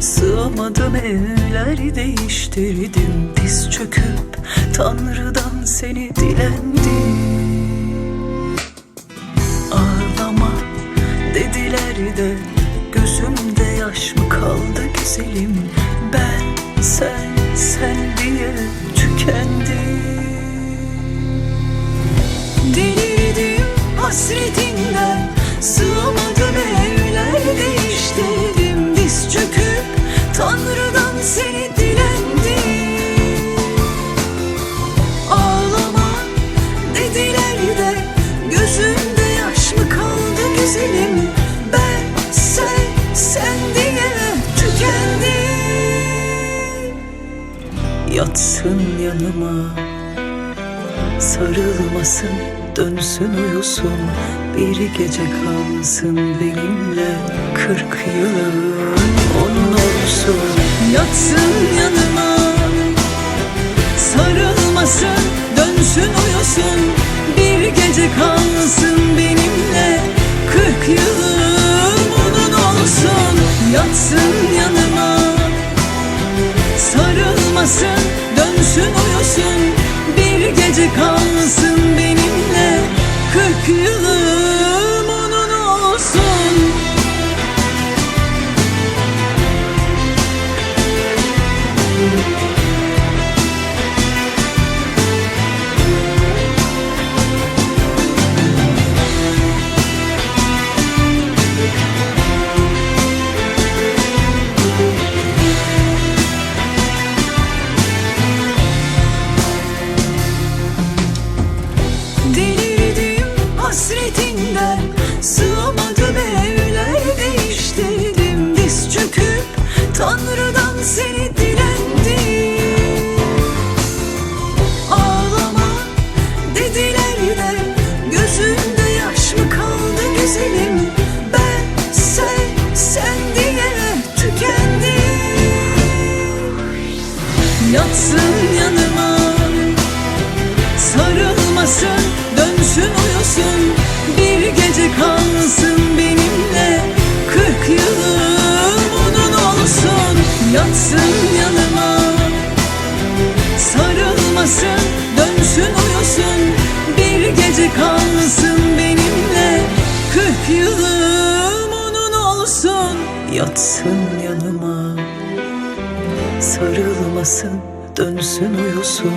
Sığamadım evler değiştirdim. Diz çöküp Tanrı'dan seni dilendim. Ağlama dediler de Gözümde yaş mı kaldı güzelim? Ben sen sen diye tükendim seni dilendim Ağlama dediler de Gözümde yaş mı kaldı güzelim? Ben sen sen diye tükendim. Yatsın yanıma Sarılmasın, dönsün uyusun. Bir gece kalsın benimle Kırk yılın. Onun olsun Yatsın yanıma Sarılmasın, Tanrı'dan seni dilendim Ağlama dediler de Gözünde yaş mı kaldı güzelim? Ben sen sen diye tükendim. Yatsın Sarılmasın, dönsün uyusun. Bir gece kalsın benimle. Kırk yılım onun olsun. Yatsın yanıma. Sarılmasın, dönsün uyusun.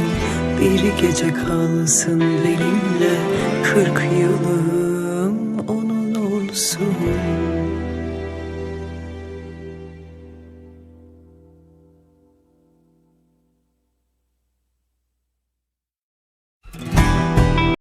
Bir gece kalsın benimle. Kırk yılım